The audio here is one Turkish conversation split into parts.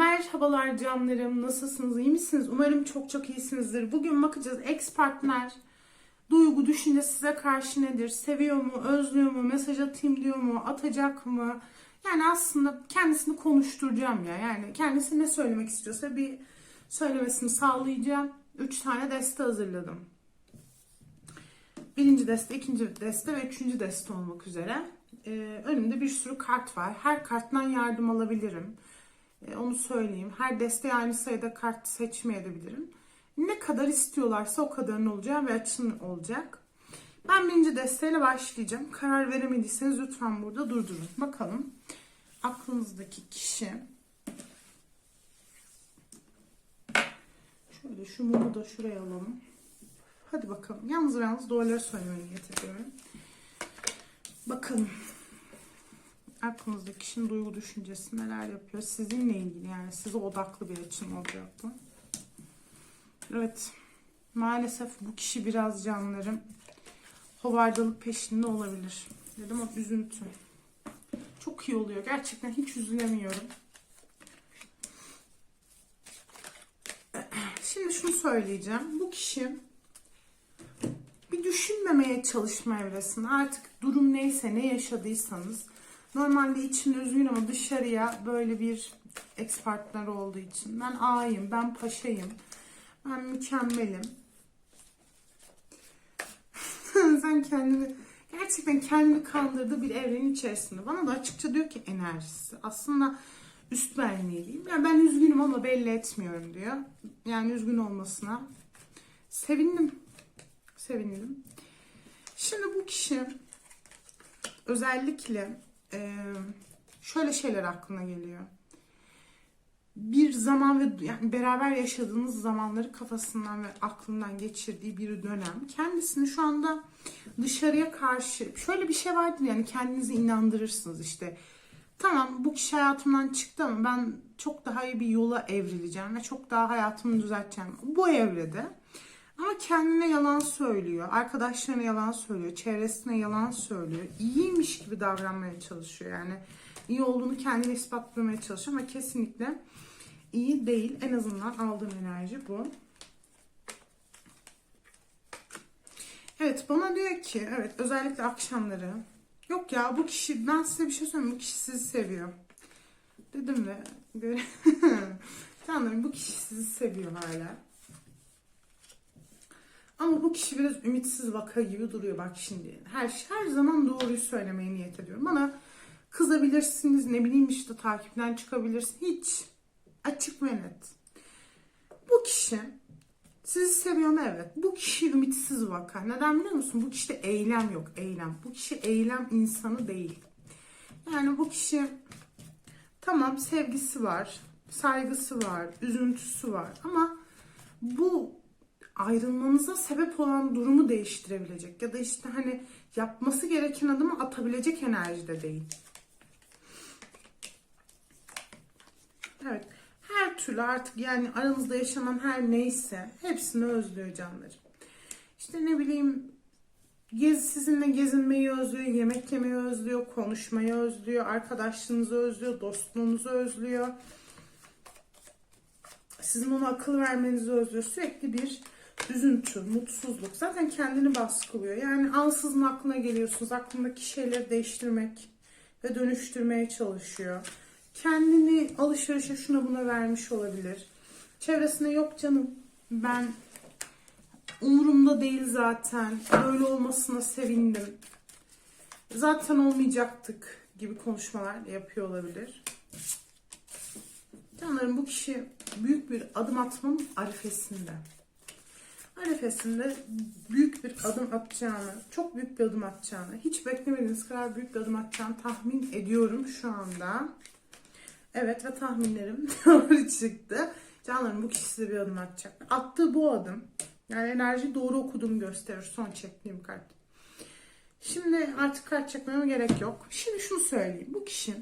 Merhabalar canlarım. Nasılsınız? İyi misiniz? Umarım çok çok iyisinizdir. Bugün bakacağız ex partner duygu, düşünce size karşı nedir? Seviyor mu? Özlüyor mu? Mesaj atayım diyor mu? Atacak mı? Yani aslında kendisini konuşturacağım ya. Yani kendisi ne söylemek istiyorsa bir söylemesini sağlayacağım. Üç tane deste hazırladım. Birinci deste, ikinci deste ve üçüncü deste olmak üzere. Ee, önümde bir sürü kart var. Her karttan yardım alabilirim. Ee, onu söyleyeyim. Her desteğe aynı sayıda kart seçmeyebilirim. Ne kadar istiyorlarsa o kadarın olacağı ve açın olacak. Ben birinci desteğiyle başlayacağım. Karar veremediyseniz lütfen burada durdurun. Bakalım aklınızdaki kişi şöyle şu mumu da şuraya alalım. Hadi bakalım. Yalnız yalnız doğruları söylemeye niyet ediyorum. Aklınızdaki kişinin duygu düşüncesi neler yapıyor? Sizinle ilgili yani size odaklı bir açım olacak bu. Evet. Maalesef bu kişi biraz canlarım hovardalık peşinde olabilir. Dedim o üzüntü. Çok iyi oluyor. Gerçekten hiç üzülemiyorum. Şimdi şunu söyleyeceğim. Bu kişi bir düşünmemeye çalışma evresinde artık durum neyse ne yaşadıysanız normalde için üzgün ama dışarıya böyle bir ex partner olduğu için ben ağayım, ben paşayım, ben mükemmelim. Sen kendini gerçekten kendini kandırdığı bir evrenin içerisinde. Bana da açıkça diyor ki enerjisi. Aslında üst benliği diyeyim. Yani ben üzgünüm ama belli etmiyorum diyor. Yani üzgün olmasına sevindim. Sevindim. Şimdi bu kişi özellikle e, şöyle şeyler aklına geliyor. Bir zaman ve yani beraber yaşadığınız zamanları kafasından ve aklından geçirdiği bir dönem. Kendisini şu anda dışarıya karşı şöyle bir şey vardır yani kendinizi inandırırsınız işte. Tamam bu kişi hayatımdan çıktı ama ben çok daha iyi bir yola evrileceğim ve çok daha hayatımı düzelteceğim. Bu evrede ama kendine yalan söylüyor, arkadaşlarına yalan söylüyor, çevresine yalan söylüyor. İyiymiş gibi davranmaya çalışıyor yani. iyi olduğunu kendine ispatlamaya çalışıyor ama kesinlikle iyi değil. En azından aldığım enerji bu. Evet bana diyor ki evet özellikle akşamları yok ya bu kişi ben size bir şey söyleyeyim bu kişi sizi seviyor. Dedim ve göre Tanrım bu kişi sizi seviyor hala. Ama bu kişi biraz ümitsiz vaka gibi duruyor bak şimdi. Her her zaman doğruyu söylemeye niyet ediyorum. Bana kızabilirsiniz, ne bileyim işte takipten çıkabilirsin. Hiç açık ve net. Bu kişi sizi seviyor mu? Evet. Bu kişi ümitsiz vaka. Neden biliyor musun? Bu kişide eylem yok. Eylem. Bu kişi eylem insanı değil. Yani bu kişi tamam sevgisi var, saygısı var, üzüntüsü var ama bu ayrılmanıza sebep olan durumu değiştirebilecek ya da işte hani yapması gereken adımı atabilecek enerjide değil. Evet. Her türlü artık yani aranızda yaşanan her neyse hepsini özlüyor canlarım. İşte ne bileyim gez, sizinle gezinmeyi özlüyor, yemek yemeyi özlüyor, konuşmayı özlüyor, arkadaşlığınızı özlüyor, dostluğunuzu özlüyor. Sizin ona akıl vermenizi özlüyor. Sürekli bir üzüntü, mutsuzluk. Zaten kendini baskılıyor. Yani ansızın aklına geliyorsunuz. Aklındaki şeyleri değiştirmek ve dönüştürmeye çalışıyor. Kendini alışverişe şuna buna vermiş olabilir. Çevresine yok canım ben umurumda değil zaten. Böyle olmasına sevindim. Zaten olmayacaktık gibi konuşmalar yapıyor olabilir. Canlarım bu kişi büyük bir adım atmanın arifesinde. Arifesinde büyük bir adım atacağını, çok büyük bir adım atacağını, hiç beklemediğiniz kadar büyük bir adım atacağını tahmin ediyorum şu anda. Evet ve tahminlerim doğru çıktı. Canlarım bu kişi size bir adım atacak. Attığı bu adım, yani enerji doğru okuduğumu gösterir son çektiğim kart. Şimdi artık kart çekmeme gerek yok. Şimdi şunu söyleyeyim. Bu kişi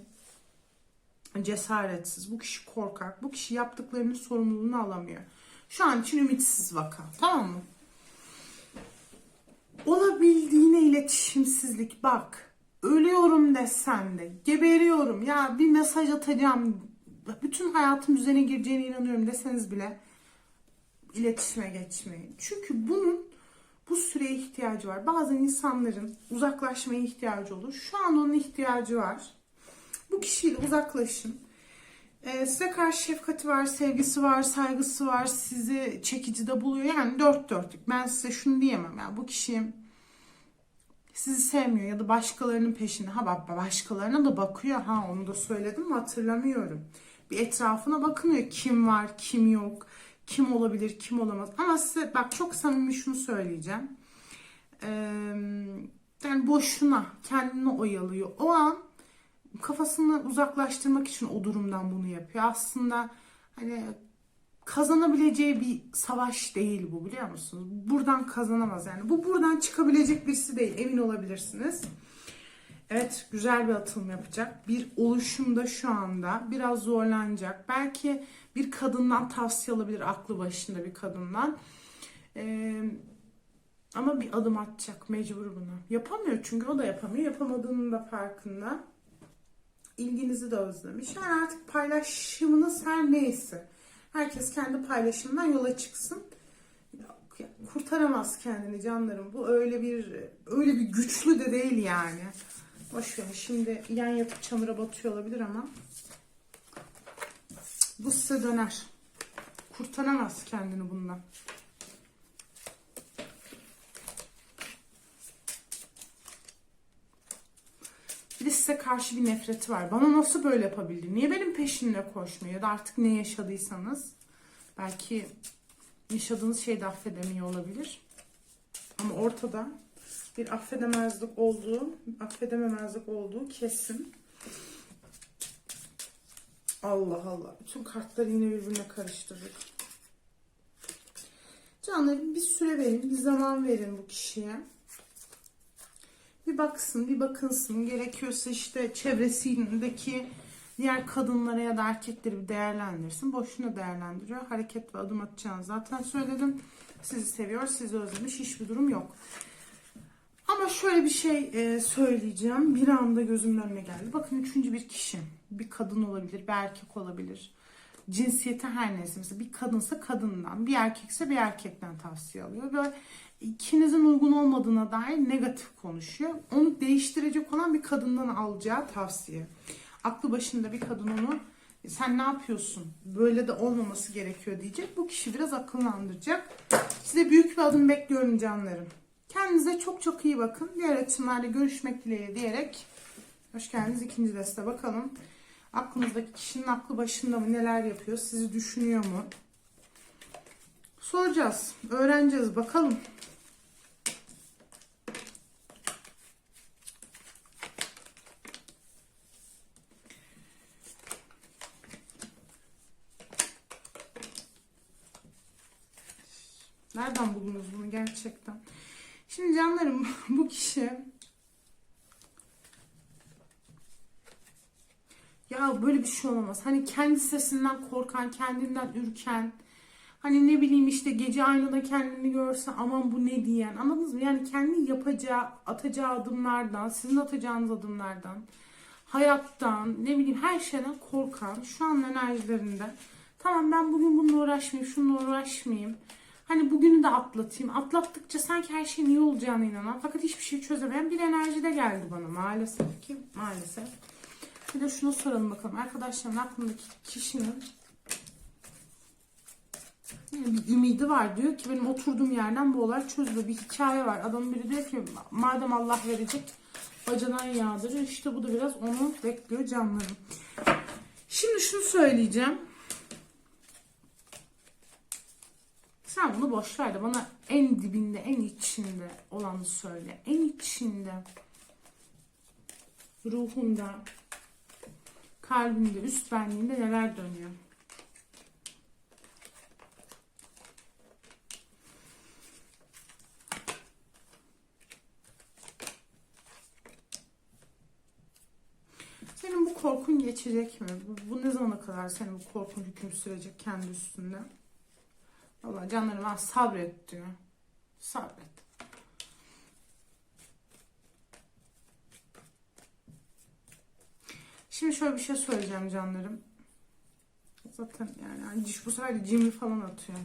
cesaretsiz, bu kişi korkak, bu kişi yaptıklarının sorumluluğunu alamıyor. Şu an için ümitsiz vaka. Tamam mı? Olabildiğine iletişimsizlik. Bak. Ölüyorum desen de. Geberiyorum. Ya bir mesaj atacağım bütün hayatım düzene gireceğine inanıyorum deseniz bile iletişime geçmeyin. Çünkü bunun bu süreye ihtiyacı var. Bazen insanların uzaklaşmaya ihtiyacı olur. Şu an onun ihtiyacı var. Bu kişiyle uzaklaşın. Ee, size karşı şefkati var, sevgisi var, saygısı var, sizi çekici de buluyor. Yani dört dörtlük. Ben size şunu diyemem. Yani bu kişi sizi sevmiyor ya da başkalarının peşinde. Ha bak başkalarına da bakıyor. Ha onu da söyledim mi hatırlamıyorum. Bir etrafına bakınıyor. Kim var, kim yok, kim olabilir, kim olamaz. Ama size bak çok samimi şunu söyleyeceğim. Ee, yani boşuna kendini oyalıyor. O an kafasını uzaklaştırmak için o durumdan bunu yapıyor. Aslında hani kazanabileceği bir savaş değil bu biliyor musunuz? Buradan kazanamaz yani. Bu buradan çıkabilecek birisi değil emin olabilirsiniz. Evet güzel bir atılım yapacak. Bir oluşumda şu anda biraz zorlanacak. Belki bir kadından tavsiye alabilir aklı başında bir kadından. Ee, ama bir adım atacak mecbur bunu. Yapamıyor çünkü o da yapamıyor. Yapamadığının da farkında. İlginizi de özlemiş. Yani artık paylaşımınız her neyse. Herkes kendi paylaşımından yola çıksın. Kurtaramaz kendini canlarım. Bu öyle bir öyle bir güçlü de değil yani. Boş ver. Şimdi yan yapıp çamura batıyor olabilir ama bu size döner. Kurtaramaz kendini bundan. Size karşı bir nefreti var. Bana nasıl böyle yapabildi? Niye benim peşimde koşmuyor? Ya da artık ne yaşadıysanız. Belki yaşadığınız şeyi de affedemiyor olabilir. Ama ortada bir affedemezlik olduğu, affedememezlik olduğu kesin. Allah Allah. Bütün kartları yine birbirine karıştırdık. Canlarım bir süre verin, bir zaman verin bu kişiye. Bir baksın, bir bakınsın. Gerekiyorsa işte çevresindeki diğer kadınlara ya da erkekleri bir değerlendirsin. Boşuna değerlendiriyor. Hareket ve adım atacağını zaten söyledim. Sizi seviyor, sizi özlemiş. Hiçbir durum yok. Ama şöyle bir şey e, söyleyeceğim. Bir anda gözümün önüne geldi. Bakın üçüncü bir kişi. Bir kadın olabilir, bir erkek olabilir. Cinsiyeti her neyse. Mesela bir kadınsa kadından, bir erkekse bir erkekten tavsiye alıyor. Ve ikinizin uygun olmadığına dair negatif konuşuyor. Onu değiştirecek olan bir kadından alacağı tavsiye. Aklı başında bir kadın onu sen ne yapıyorsun? Böyle de olmaması gerekiyor diyecek. Bu kişi biraz akıllandıracak. Size büyük bir adım bekliyorum canlarım. Kendinize çok çok iyi bakın. Diğer açımlarla görüşmek dileğiyle diyerek hoş geldiniz ikinci deste bakalım. Aklınızdaki kişinin aklı başında mı? Neler yapıyor? Sizi düşünüyor mu? Soracağız. Öğreneceğiz. Bakalım. Nereden buldunuz bunu gerçekten? Şimdi canlarım bu kişi ya böyle bir şey olamaz. Hani kendi sesinden korkan, kendinden ürken, hani ne bileyim işte gece aynada kendini görse aman bu ne diyen anladınız mı? Yani kendi yapacağı, atacağı adımlardan, sizin atacağınız adımlardan, hayattan, ne bileyim her şeyden korkan şu an enerjilerinde tamam ben bugün bununla uğraşmayayım, şununla uğraşmayayım. Hani bugünü de atlatayım. Atlattıkça sanki her şeyin iyi olacağına inanan fakat hiçbir şey çözemeyen bir enerji de geldi bana maalesef ki maalesef. Bir de şunu soralım bakalım. Arkadaşların aklındaki kişinin bir ümidi var. Diyor ki benim oturduğum yerden bu olay çözülür. Bir hikaye var. Adam biri diyor ki madem Allah verecek bacadan yağdırır. İşte bu da biraz onu bekliyor canlarım. Şimdi şunu söyleyeceğim. Sen bunu boş ver de bana en dibinde, en içinde olanı söyle. En içinde, ruhunda, kalbinde, üst benliğinde neler dönüyor? Senin bu korkun geçecek mi? Bu, bu ne zamana kadar senin bu korkun hüküm sürecek kendi üstünde? Allah canlarım ha sabret diyor. Sabret. Şimdi şöyle bir şey söyleyeceğim canlarım. Zaten yani hani diş bu sefer de cimri falan atıyor.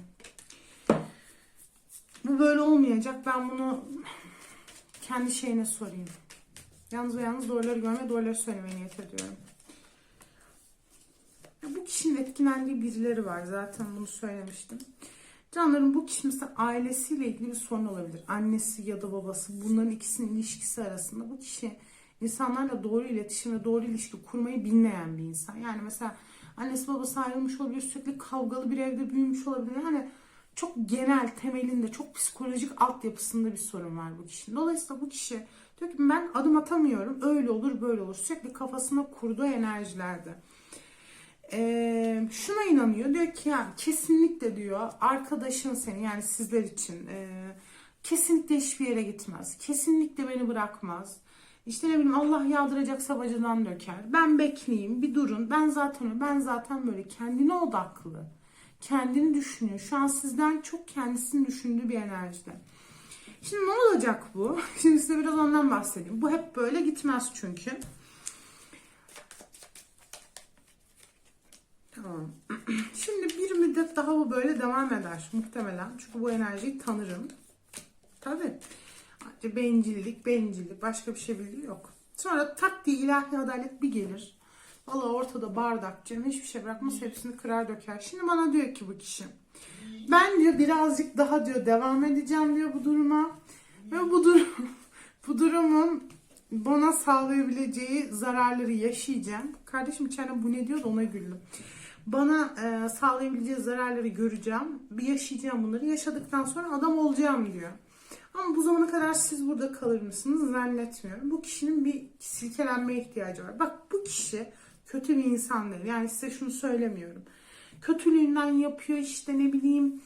Bu böyle olmayacak. Ben bunu kendi şeyine sorayım. Yalnız yalnız doğruları görmeye doğruları söylemeye niyet ediyorum. Kişinin etkilendiği birileri var. Zaten bunu söylemiştim. Canlarım bu kişi mesela ailesiyle ilgili bir sorun olabilir. Annesi ya da babası bunların ikisinin ilişkisi arasında bu kişi insanlarla doğru iletişim ve doğru ilişki kurmayı bilmeyen bir insan. Yani mesela annesi babası ayrılmış olabilir, sürekli kavgalı bir evde büyümüş olabilir. Hani çok genel temelinde, çok psikolojik altyapısında bir sorun var bu kişinin. Dolayısıyla bu kişi diyor ki ben adım atamıyorum, öyle olur böyle olur. Sürekli kafasına kurduğu enerjilerde. Ee, şuna inanıyor diyor ki ya kesinlikle diyor arkadaşın seni yani sizler için e, kesinlikle hiçbir yere gitmez. Kesinlikle beni bırakmaz. İşte ne bileyim Allah yağdıracaksa bacından döker. Ben bekleyeyim bir durun. Ben zaten ben zaten böyle kendine odaklı. Kendini düşünüyor. Şu an sizden çok kendisini düşündüğü bir enerjide. Şimdi ne olacak bu? Şimdi size biraz ondan bahsedeyim. Bu hep böyle gitmez çünkü. Tamam. Şimdi bir müddet daha bu böyle devam eder muhtemelen. Çünkü bu enerjiyi tanırım. Tabii. Ayrıca bencillik, bencillik başka bir şey bildiği yok. Sonra tak diye ilahi adalet bir gelir. Valla ortada bardak, canım hiçbir şey bırakmaz hepsini kırar döker. Şimdi bana diyor ki bu kişi. Ben diyor birazcık daha diyor devam edeceğim diyor bu duruma. Ve bu durum bu durumun bana sağlayabileceği zararları yaşayacağım. Kardeşim içeriden bu ne diyor da ona güldüm. Bana e, sağlayabileceği zararları göreceğim. Bir yaşayacağım bunları. Yaşadıktan sonra adam olacağım diyor. Ama bu zamana kadar siz burada kalır mısınız zannetmiyorum. Bu kişinin bir silkelenmeye ihtiyacı var. Bak bu kişi kötü bir insan değil. Yani size şunu söylemiyorum. Kötülüğünden yapıyor işte ne bileyim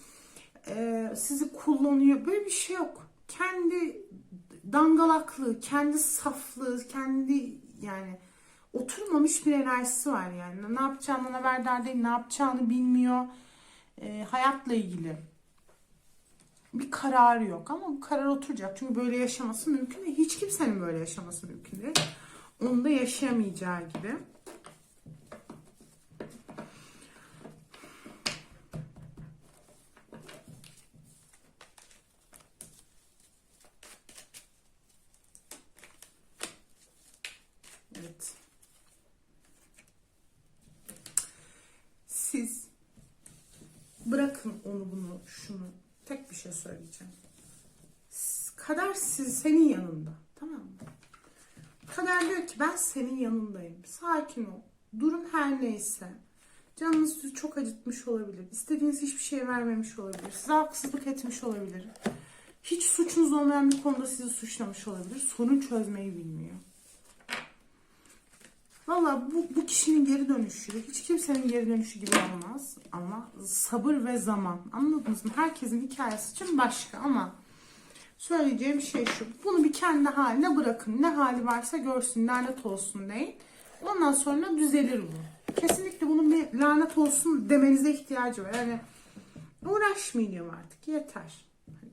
e, sizi kullanıyor. Böyle bir şey yok. Kendi dangalaklığı, kendi saflığı, kendi yani oturmamış bir enerjisi var yani. Ne yapacağından haberdar değil, ne yapacağını bilmiyor. E, hayatla ilgili bir kararı yok ama bu karar oturacak. Çünkü böyle yaşaması mümkün değil. Hiç kimsenin böyle yaşaması mümkün değil. Onu da yaşayamayacağı gibi. Evet. Siz bırakın onu bunu şunu tek bir söyleyeceğim. Kader senin yanında. Tamam mı? Kader diyor ki ben senin yanındayım. Sakin ol. Durum her neyse. Canınız çok acıtmış olabilir. İstediğiniz hiçbir şey vermemiş olabilir. Size haksızlık etmiş olabilir. Hiç suçunuz olmayan bir konuda sizi suçlamış olabilir. Sorun çözmeyi bilmiyor. Valla bu, bu kişinin geri dönüşü hiç kimsenin geri dönüşü gibi olmaz. Ama sabır ve zaman. Anladınız mı? Herkesin hikayesi için başka ama söyleyeceğim şey şu. Bunu bir kendi haline bırakın. Ne hali varsa görsün, lanet olsun deyin. Ondan sonra düzelir bu. Kesinlikle bunun bir lanet olsun demenize ihtiyacı var. Yani uğraşmayacağım artık yeter. Hani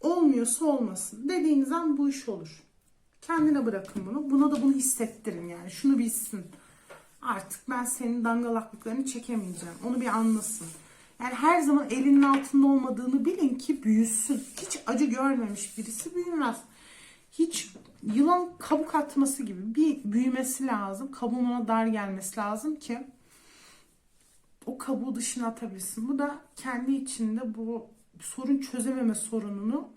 olmuyorsa olmasın. Dediğiniz an bu iş olur. Kendine bırakın bunu. Buna da bunu hissettirin yani. Şunu bilsin. Artık ben senin dangalaklıklarını çekemeyeceğim. Onu bir anlasın. Yani her zaman elinin altında olmadığını bilin ki büyüsün. Hiç acı görmemiş birisi büyümez. Hiç yılan kabuk atması gibi bir büyümesi lazım. Kabuğun ona dar gelmesi lazım ki o kabuğu dışına atabilsin. Bu da kendi içinde bu sorun çözememe sorununu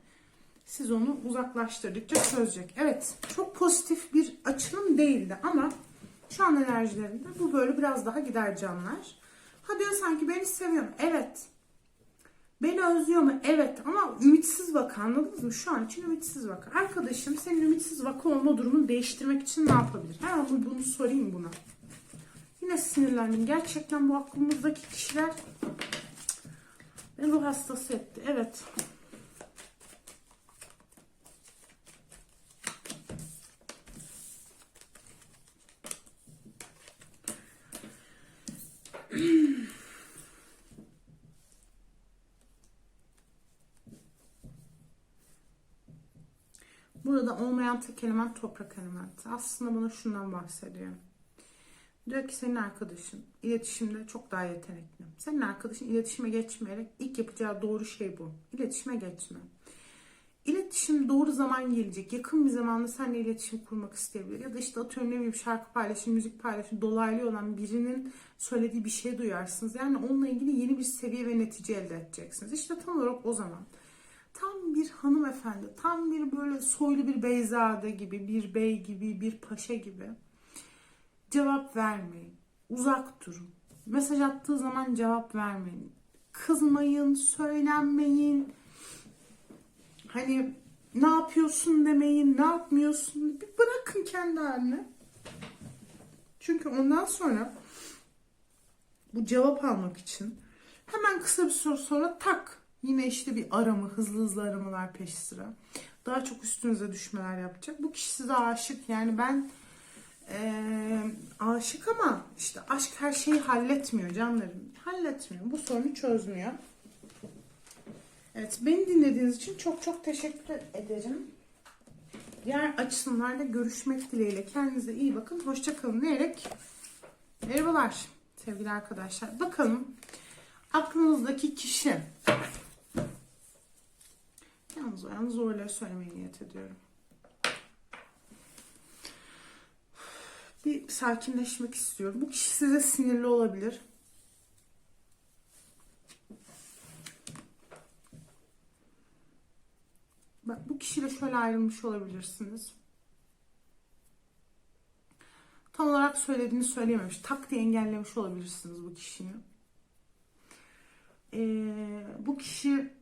siz onu uzaklaştırdıkça çözecek. Evet çok pozitif bir açılım değildi ama şu an enerjilerinde bu böyle biraz daha gider canlar. Ha diyor sanki beni seviyor mu? Evet. Beni özlüyor mu? Evet ama ümitsiz vaka anladınız mı? Şu an için ümitsiz vaka. Arkadaşım senin ümitsiz vaka olma durumunu değiştirmek için ne yapabilir? Hemen bunu, bunu sorayım buna. Yine sinirlendim. Gerçekten bu aklımızdaki kişiler beni ruh hastası etti. Evet. Burada olmayan tek element toprak elementi. Aslında bana şundan bahsediyor. Diyor ki senin arkadaşın iletişimde çok daha yetenekli. Senin arkadaşın iletişime geçmeyerek ilk yapacağı doğru şey bu. İletişime geçme. İletişim doğru zaman gelecek. Yakın bir zamanda seninle iletişim kurmak isteyebilir. Ya da işte atıyorum ne bileyim şarkı paylaşım, müzik paylaşım, dolaylı olan birinin söylediği bir şey duyarsınız. Yani onunla ilgili yeni bir seviye ve netice elde edeceksiniz. İşte tam olarak o zaman. Tam bir hanımefendi, tam bir böyle soylu bir beyzade gibi, bir bey gibi, bir paşa gibi cevap vermeyin. Uzak durun. Mesaj attığı zaman cevap vermeyin. Kızmayın, söylenmeyin. Hani ne yapıyorsun demeyin, ne yapmıyorsun. Bir bırakın kendi haline. Çünkü ondan sonra bu cevap almak için hemen kısa bir süre sonra tak yine işte bir arama, hızlı hızlı aramalar peş sıra. Daha çok üstünüze düşmeler yapacak. Bu kişi size aşık. Yani ben eee, aşık ama işte aşk her şeyi halletmiyor canlarım. Halletmiyor. Bu sorunu çözmüyor. Evet, beni dinlediğiniz için çok çok teşekkür ederim. Diğer açısından görüşmek dileğiyle. Kendinize iyi bakın. Hoşça kalın diyerek merhabalar sevgili arkadaşlar. Bakalım aklınızdaki kişi. Yalnız o yalnız öyle söylemeyi niyet ediyorum. Bir sakinleşmek istiyorum. Bu kişi size sinirli olabilir. Bak bu kişiyle şöyle ayrılmış olabilirsiniz. Tam olarak söylediğini söyleyememiş. Tak diye engellemiş olabilirsiniz bu kişiyi. Ee, bu kişi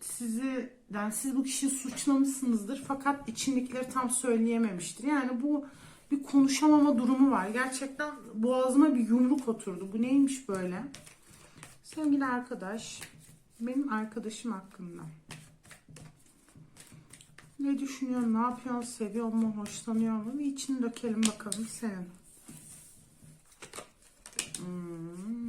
sizi yani siz bu kişiyi suçlamışsınızdır fakat içindekileri tam söyleyememiştir. Yani bu bir konuşamama durumu var. Gerçekten boğazıma bir yumruk oturdu. Bu neymiş böyle? Sevgili arkadaş, benim arkadaşım hakkında. Ne düşünüyorsun, ne yapıyorsun, seviyor mu, hoşlanıyor mu? Bir içini dökelim bakalım senin. Hmm.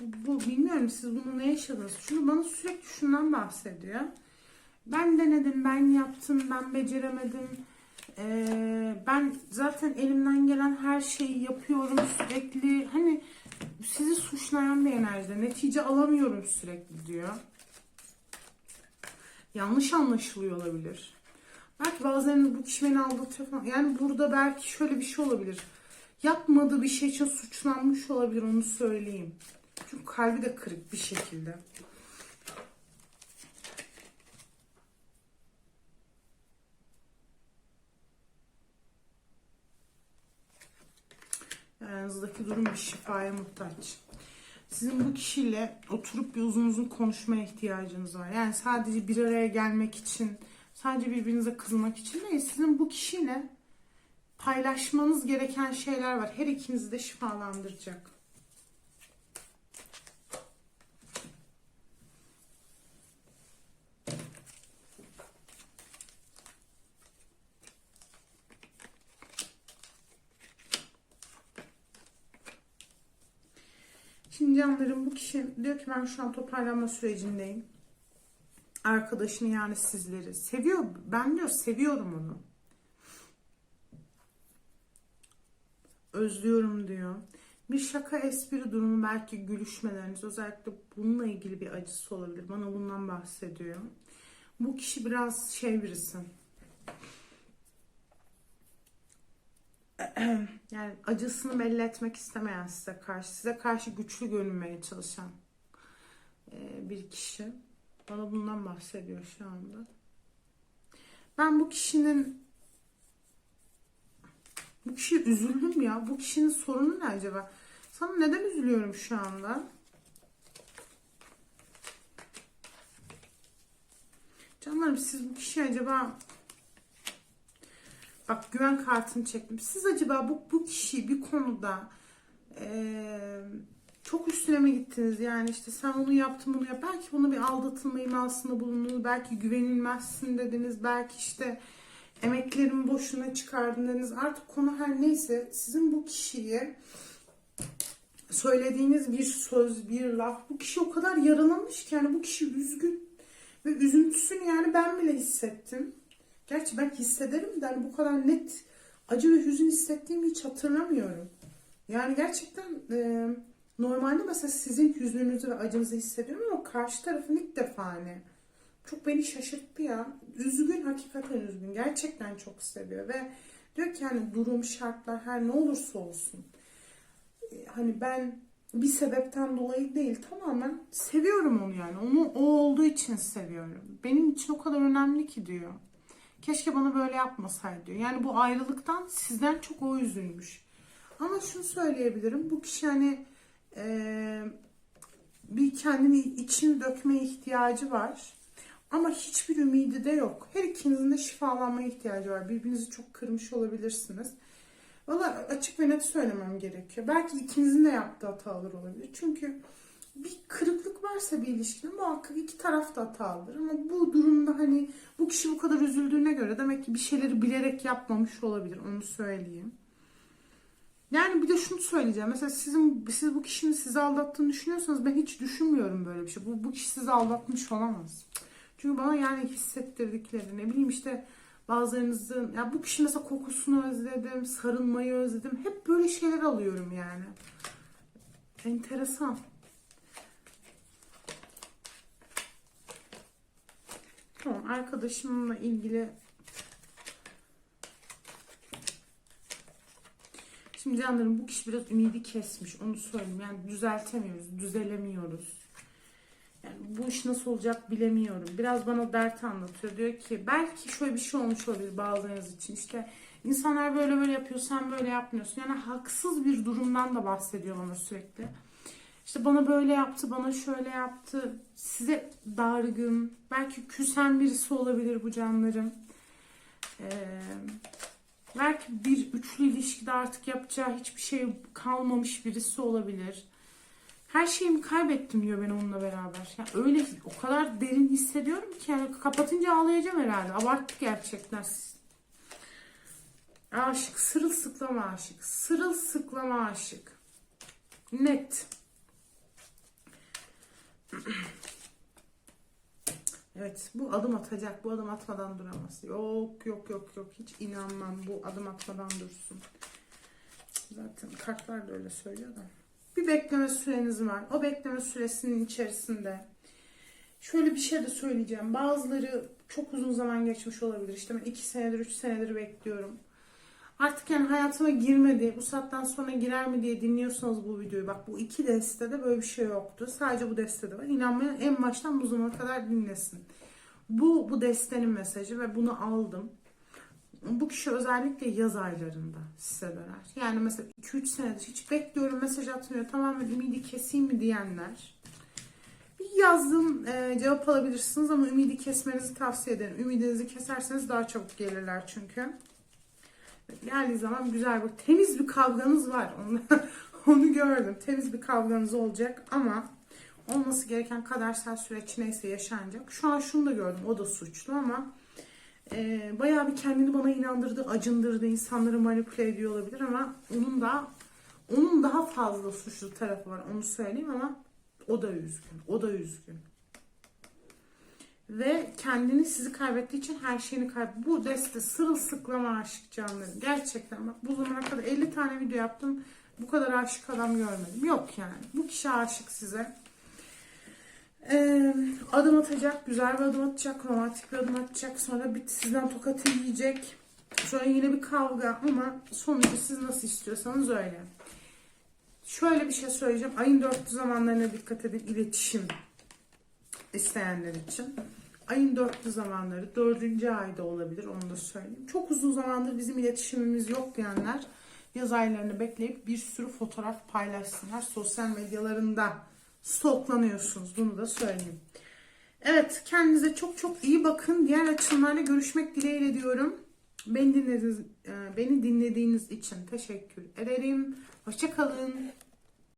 Bu bilmiyorum siz bunu ne yaşadınız? Çünkü bana sürekli şundan bahsediyor. Ben denedim, ben yaptım, ben beceremedim. Ee, ben zaten elimden gelen her şeyi yapıyorum sürekli. Hani sizi suçlayan bir enerjide. Netice alamıyorum sürekli diyor. Yanlış anlaşılıyor olabilir. Belki bazılarınız bu kişi beni aldatıyor falan. Yani burada belki şöyle bir şey olabilir. Yapmadığı bir şey için suçlanmış olabilir onu söyleyeyim. Çünkü kalbi de kırık bir şekilde. Aranızdaki durum bir şifaya muhtaç. Sizin bu kişiyle oturup bir uzun uzun konuşmaya ihtiyacınız var. Yani sadece bir araya gelmek için, sadece birbirinize kızmak için değil. Sizin bu kişiyle paylaşmanız gereken şeyler var. Her ikinizi de şifalandıracak. Şimdi canlarım bu kişi diyor ki ben şu an toparlanma sürecindeyim. Arkadaşını yani sizleri seviyor. Ben diyor seviyorum onu. Özlüyorum diyor. Bir şaka espri durumu belki gülüşmeleriniz özellikle bununla ilgili bir acısı olabilir. Bana bundan bahsediyor. Bu kişi biraz şey birisi. yani acısını belli etmek istemeyen size karşı, size karşı güçlü görünmeye çalışan e, bir kişi. Bana bundan bahsediyor şu anda. Ben bu kişinin bu kişi üzüldüm ya. Bu kişinin sorunu ne acaba? Sana neden üzülüyorum şu anda? Canlarım siz bu kişi acaba Bak güven kartını çektim. Siz acaba bu, bu kişi bir konuda e, çok üstüne mi gittiniz? Yani işte sen onu yaptın bunu yap. Belki bunu bir aldatılma imasında bulundunuz. Belki güvenilmezsin dediniz. Belki işte emeklerimi boşuna çıkardın dediniz. Artık konu her neyse sizin bu kişiyi söylediğiniz bir söz, bir laf bu kişi o kadar yaralanmış ki yani bu kişi üzgün ve üzüntüsünü yani ben bile hissettim. Gerçi ben hissederim de hani bu kadar net acı ve hüzün hissettiğimi hiç hatırlamıyorum. Yani gerçekten e, normalde mesela sizin hüznünüzü ve acınızı hissediyorum ama karşı tarafın ilk defa hani çok beni şaşırttı ya. Üzgün, hakikaten üzgün. Gerçekten çok seviyor ve diyor ki hani durum, şartlar her ne olursa olsun. e, Hani ben bir sebepten dolayı değil tamamen seviyorum onu yani. Onu o olduğu için seviyorum. Benim için o kadar önemli ki diyor. Keşke bana böyle yapmasaydı diyor. Yani bu ayrılıktan sizden çok o üzülmüş. Ama şunu söyleyebilirim. Bu kişi hani eee, bir kendini içini dökmeye ihtiyacı var. Ama hiçbir ümidi de yok. Her ikinizin de şifalanmaya ihtiyacı var. Birbirinizi çok kırmış olabilirsiniz. Valla açık ve net söylemem gerekiyor. Belki ikinizin de yaptığı hatalar olabilir. Çünkü bir kırıklık varsa bir ilişkide muhakkak iki taraf da hatalıdır. Ama bu durumda hani bu kişi bu kadar üzüldüğüne göre demek ki bir şeyleri bilerek yapmamış olabilir. Onu söyleyeyim. Yani bir de şunu söyleyeceğim. Mesela sizin siz bu kişinin sizi aldattığını düşünüyorsanız ben hiç düşünmüyorum böyle bir şey. Bu, bu kişi sizi aldatmış olamaz. Çünkü bana yani hissettirdikleri ne bileyim işte bazılarınızın ya bu kişi mesela kokusunu özledim, sarılmayı özledim. Hep böyle şeyler alıyorum yani. Enteresan. Tamam arkadaşımla ilgili Şimdi canlarım bu kişi biraz ümidi kesmiş. Onu söyleyeyim. Yani düzeltemiyoruz, düzelemiyoruz. Yani bu iş nasıl olacak bilemiyorum. Biraz bana dert anlatıyor. Diyor ki belki şöyle bir şey olmuş olabilir bazılarınız için. İşte insanlar böyle böyle yapıyor, sen böyle yapmıyorsun. Yani haksız bir durumdan da bahsediyor bana sürekli. İşte bana böyle yaptı, bana şöyle yaptı. Size dargın, belki küsen birisi olabilir bu canlarım. Ee, belki bir üçlü ilişkide artık yapacağı hiçbir şey kalmamış birisi olabilir. Her şeyimi kaybettim diyor ben onunla beraber. Ya öyle o kadar derin hissediyorum ki yani kapatınca ağlayacağım herhalde. Abarttık gerçekten. Aşık, sırılsıklama aşık. Sırılsıklama aşık. Net. Evet bu adım atacak. Bu adım atmadan duramaz. Yok yok yok yok. Hiç inanmam bu adım atmadan dursun. Zaten kartlar da öyle söylüyor da. Bir bekleme süreniz var. O bekleme süresinin içerisinde şöyle bir şey de söyleyeceğim. Bazıları çok uzun zaman geçmiş olabilir. İşte ben iki senedir, üç senedir bekliyorum. Artık yani hayatıma girmedi. Bu saatten sonra girer mi diye dinliyorsanız bu videoyu. Bak bu iki destede böyle bir şey yoktu. Sadece bu destede var. İnanmayan en baştan bu zamana kadar dinlesin. Bu bu destenin mesajı ve bunu aldım. Bu kişi özellikle yaz aylarında size döner. Yani mesela 2-3 senedir hiç bekliyorum mesaj atmıyor. Tamamen ümidi keseyim mi diyenler. Bir yazdım e, cevap alabilirsiniz ama ümidi kesmenizi tavsiye ederim. Ümidinizi keserseniz daha çabuk gelirler çünkü. Geldiği zaman güzel bir temiz bir kavganız var. Onu, onu gördüm. Temiz bir kavganız olacak ama olması gereken kadersel süreç neyse yaşanacak. Şu an şunu da gördüm. O da suçlu ama e, bayağı bir kendini bana inandırdı, acındırdı, insanları manipüle ediyor olabilir ama onun da onun daha fazla suçlu tarafı var. Onu söyleyeyim ama o da üzgün. O da üzgün. Ve kendini sizi kaybettiği için her şeyini kaybetti. Bu deste sırılsıklama aşık canları. Gerçekten bak bu zamana kadar 50 tane video yaptım. Bu kadar aşık adam görmedim. Yok yani. Bu kişi aşık size. Ee, adım atacak. Güzel bir adım atacak. Romantik bir adım atacak. Sonra bir sizden tokatı yiyecek. Sonra yine bir kavga ama sonucu siz nasıl istiyorsanız öyle. Şöyle bir şey söyleyeceğim. Ayın dörtlü zamanlarına dikkat edin. İletişim isteyenler için. Ayın dörtlü zamanları, dördüncü ayda olabilir onu da söyleyeyim. Çok uzun zamandır bizim iletişimimiz yok diyenler yaz aylarını bekleyip bir sürü fotoğraf paylaşsınlar. Sosyal medyalarında stoklanıyorsunuz bunu da söyleyeyim. Evet kendinize çok çok iyi bakın. Diğer açımlarla görüşmek dileğiyle diyorum. Beni dinlediğiniz, e, beni dinlediğiniz için teşekkür ederim. Hoşçakalın.